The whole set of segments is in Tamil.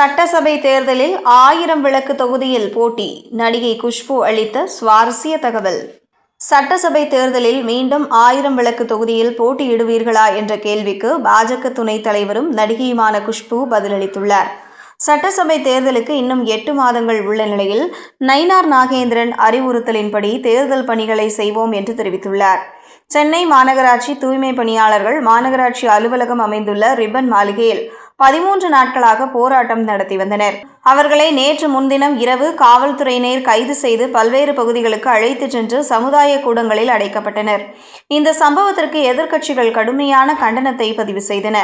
சட்டசபை தேர்தலில் ஆயிரம் விளக்கு தொகுதியில் போட்டி. நடிகை குஷ்பு அளித்த சுவாரஸ்ய தகவல். சட்டசபை தேர்தலில் மீண்டும் ஆயிரம் விளக்கு தொகுதியில் போட்டியிடுவீர்களா என்ற கேள்விக்கு பாஜக துணைத் தலைவரும் நடிகையுமான குஷ்பு பதிலளித்துள்ளார். சட்டசபை தேர்தலுக்கு இன்னும் எட்டு மாதங்கள் உள்ள நிலையில் நயினார் நாகேந்திரன் அறிவுறுத்தலின்படி தேர்தல் பணிகளை செய்வோம் என்று தெரிவித்துள்ளார். சென்னை மாநகராட்சி தூய்மை பணியாளர்கள் மாநகராட்சி அலுவலகம் அமைந்துள்ள ரிப்பன் மாளிகையில் பதிமூன்று நாட்களாக போராட்டம் நடத்தி வந்தனர். அவர்களை நேற்று முன்தினம் இரவு காவல்துறையினர் கைது செய்து பல்வேறு பகுதிகளுக்கு அழைத்துச் சென்று சமுதாய கூடங்களில் அடைக்கப்பட்டனர். இந்த சம்பவத்திற்கு எதிர்க்கட்சிகள் கடுமையான கண்டனத்தை பதிவு செய்தன.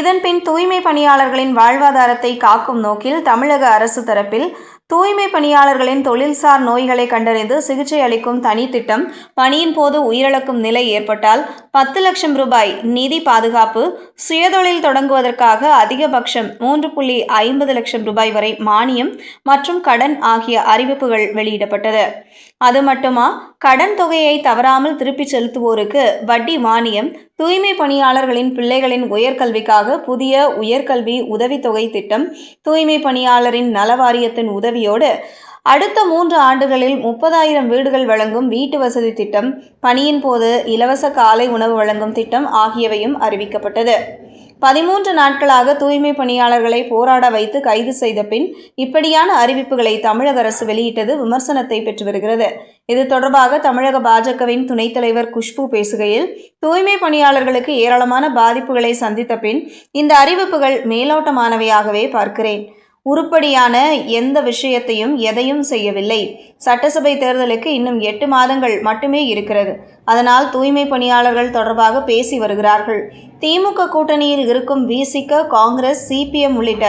இதன்பின் தூய்மை பணியாளர்களின் வாழ்வாதாரத்தை காக்கும் நோக்கில் தமிழக அரசு தரப்பில் தூய்மை பணியாளர்களின் தொழில்சார் நோய்களை கண்டறிந்து சிகிச்சை அளிக்கும் தனி திட்டம் பணியின் போது உயிரிழக்கும் நிலை ஏற்பட்டால் பத்து லட்சம் ரூபாய் நிதி பாதுகாப்பு சுயதொழில் தொடங்குவதற்காக அதிகபட்சம் மூன்று புள்ளி ஐம்பது லட்சம் ரூபாய் வரை மானியம் மற்றும் கடன் ஆகிய அறிவிப்புகள் வெளியிடப்பட்டது. அது மட்டுமா? கடன் தொகையை தவறாமல் திருப்பிச் செலுத்துவோருக்கு வட்டி மானியம் தூய்மை பணியாளர்களின் பிள்ளைகளின் உயர்கல்விக்காக புதிய உயர்கல்வி உதவித்தொகை திட்டம் தூய்மை பணியாளரின் நலவாரியத்தின் உதவி உதவியோடு அடுத்த மூன்று ஆண்டுகளில் முப்பதாயிரம் வீடுகள் வழங்கும் வீட்டு வசதி திட்டம் பணியின் போது இலவச காலை உணவு வழங்கும் திட்டம் ஆகியவையும் அறிவிக்கப்பட்டது. பதிமூன்று நாட்களாக தூய்மை பணியாளர்களை போராட வைத்து கைது செய்த பின் இப்படியான அறிவிப்புகளை தமிழக அரசு வெளியிட்டது விமர்சனத்தை பெற்று வருகிறது. இது தொடர்பாக தமிழக பாஜகவின் துணைத் தலைவர் குஷ்பு பேசுகையில் தூய்மை பணியாளர்களுக்கு ஏராளமான பாதிப்புகளை சந்தித்த பின் இந்த அறிவிப்புகள் மேலோட்டமானவையாகவே பார்க்கிறேன். உருப்படியான எந்த விஷயத்தையும் எதையும் செய்யவில்லை. சட்டசபை தேர்தலுக்கு இன்னும் எட்டு மாதங்கள் மட்டுமே இருக்கிறது. அதனால் தூய்மை பணியாளர்கள் தொடர்பாக பேசி வருகிறார்கள். திமுக கூட்டணியில் இருக்கும் விசிக காங்கிரஸ் சிபிஎம் உள்ளிட்ட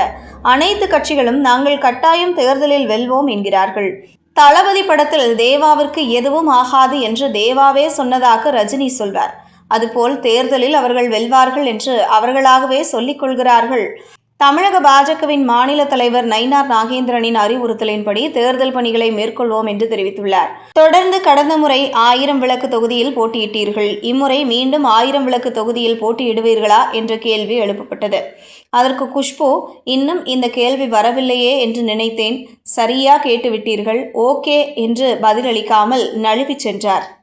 அனைத்து கட்சிகளும் நாங்கள் கட்டாயம் தேர்தலில் வெல்வோம் என்கிறார்கள். தளபதி படத்தில் தேவாவிற்கு எதுவும் ஆகாது என்று தேவாவே சொன்னதாக ரஜினி சொல்வார் அதுபோல் தேர்தலில் அவர்கள் வெல்வார்கள் என்று அவர்களாகவே சொல்லிக் கொள்கிறார்கள். தமிழக பாஜகவின் மாநில தலைவர் நயினார் நாகேந்திரனின் அறிவுறுத்தலின்படி தேர்தல் பணிகளை மேற்கொள்வோம் என்று தெரிவித்துள்ளார். தொடர்ந்து கடந்த முறை ஆயிரம் விளக்கு தொகுதியில் போட்டியிட்டீர்கள். இம்முறை மீண்டும் ஆயிரம் விளக்கு தொகுதியில் போட்டியிடுவீர்களா என்ற கேள்வி எழுப்பப்பட்டது. அதற்கு குஷ்பு இன்னும் இந்த கேள்வி வரவில்லையே என்று நினைத்தேன். சரியா கேட்டுவிட்டீர்கள். ஓகே என்று பதிலளிக்காமல் நழுவிச் சென்றார்.